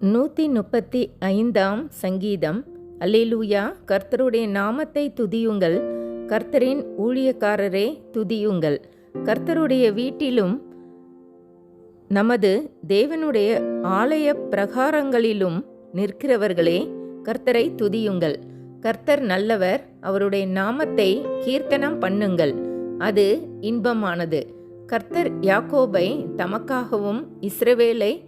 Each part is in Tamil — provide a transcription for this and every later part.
நூற்றி முப்பத்தி ஐந்தாம் சங்கீதம். அல்லேலூயா. கர்த்தருடைய நாமத்தை துதியுங்கள். கர்த்தரின் ஊழியக்காரரே துதியுங்கள். கர்த்தருடைய வீட்டிலும் நமது தேவனுடைய ஆலய பிரகாரங்களிலும் நிற்கிறவர்களே கர்த்தரை துதியுங்கள். கர்த்தர் நல்லவர் அவருடைய நாமத்தை கீர்த்தனம் பண்ணுங்கள். அது இன்பமானது. கர்த்தர் யாக்கோபை தமக்காகவும் இஸ்ரவேலை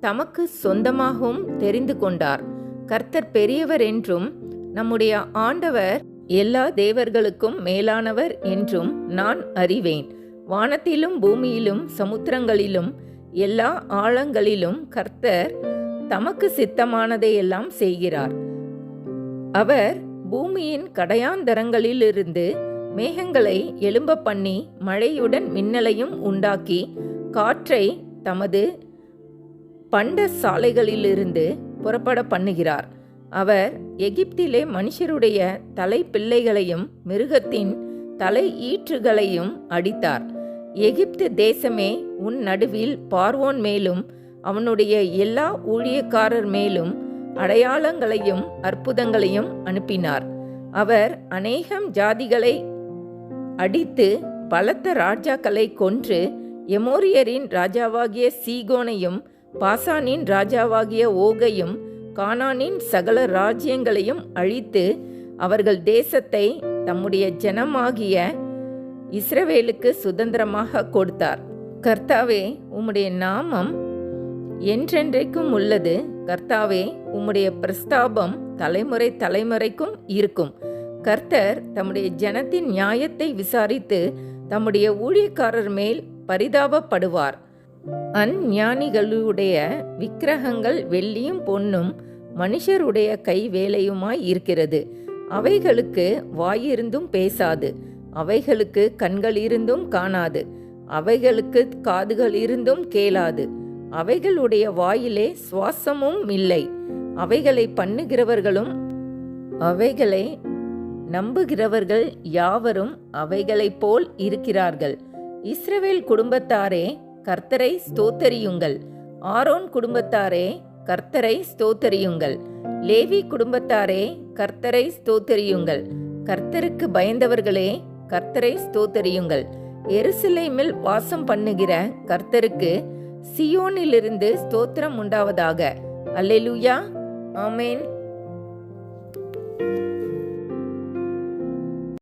தமக்கு சொந்தமாகவும் தெரிந்து கொண்டார். கர்த்தர் பெரியவர் என்றும் நம்முடைய ஆண்டவர் எல்லா தேவர்களுக்கும் மேலானவர் என்றும் நான் அறிவேன். வானத்திலும் பூமியிலும் சமுத்திரங்களிலும் எல்லா ஆழங்களிலும் கர்த்தர் தமக்கு சித்தமானதையெல்லாம் செய்கிறார். அவர் பூமியின் கடையாந்தரங்களிலிருந்து மேகங்களை எழும்ப பண்ணி மழையுடன் மின்னலையும் உண்டாக்கி காற்றை தமது பண்ட சாலைகளிலிருந்து புறப்பட பண்ணுகிறார். அவர் எகிப்திலே மனுஷருடைய தலை பிள்ளைகளையும் மிருகத்தின் தலை ஈற்றுகளையும் அடித்தார். எகிப்து தேசமே உன் நடுவில் பார்வோன் மேலும் அவனுடைய எல்லா ஊழியக்காரர் மேலும் அடையாளங்களையும் அற்புதங்களையும் அனுப்பினார். அவர் அநேகம் ஜாதிகளை அடித்து பலத்த ராஜாக்களை கொன்று எமோரியரின் ராஜாவாகிய சீகோனையும் பாசானின் ராஜாவாகிய ஓகையும் கானானின் சகல ராஜ்யங்களையும் அழித்து அவர்கள் தேசத்தை தம்முடைய ஜனமாகிய இஸ்ரவேலுக்கு சுதந்திரமாக கொடுத்தார். கர்த்தாவே உம்முடைய நாமம் என்றென்றைக்கும் உள்ளது. கர்த்தாவே உம்முடைய பிரஸ்தாபம் தலைமுறை தலைமுறைக்கும் இருக்கும். கர்த்தர் தம்முடைய ஜனத்தின் நியாயத்தை விசாரித்து தம்முடைய ஊழியக்காரர் மேல் பரிதாபப்படுவார். அஞ்ஞானிகளுடைய விக்கிரகங்கள் வெள்ளியும் பொன்னும் மனுஷருடைய கை வேலையுமாய் இருக்கிறது. அவைகளுக்கு வாயிருந்தும் பேசாது. அவைகளுக்கு கண்கள் இருந்தும் காணாது. அவைகளுக்கு காதுகள் இருந்தும் கேளாது. அவைகளுடைய வாயிலே சுவாசமும் இல்லை. அவைகளை பண்ணுகிறவர்களும் அவைகளை நம்புகிறவர்கள் யாவரும் அவைகளைப் போல் இருக்கிறார்கள். இஸ்ரவேல் குடும்பத்தாரே கர்த்தரை ஸ்தோத்தரியுங்கள். ஆரோன் குடும்பத்தாரே கர்த்தரை ஸ்தோத்தரியுங்கள். லேவி குடும்பத்தாரே கர்த்தரை ஸ்தோத்தரியுங்கள். கர்த்தருக்கு பயந்தவர்களே கர்த்தரை ஸ்தோத்தரியுங்கள். எருசலேமில் வாசம் பண்ணுகிற கர்த்தருக்கு சியோனிலிருந்து ஸ்தோத்திரம் உண்டாவதாக. அல்லேலூயா. ஆமேன்.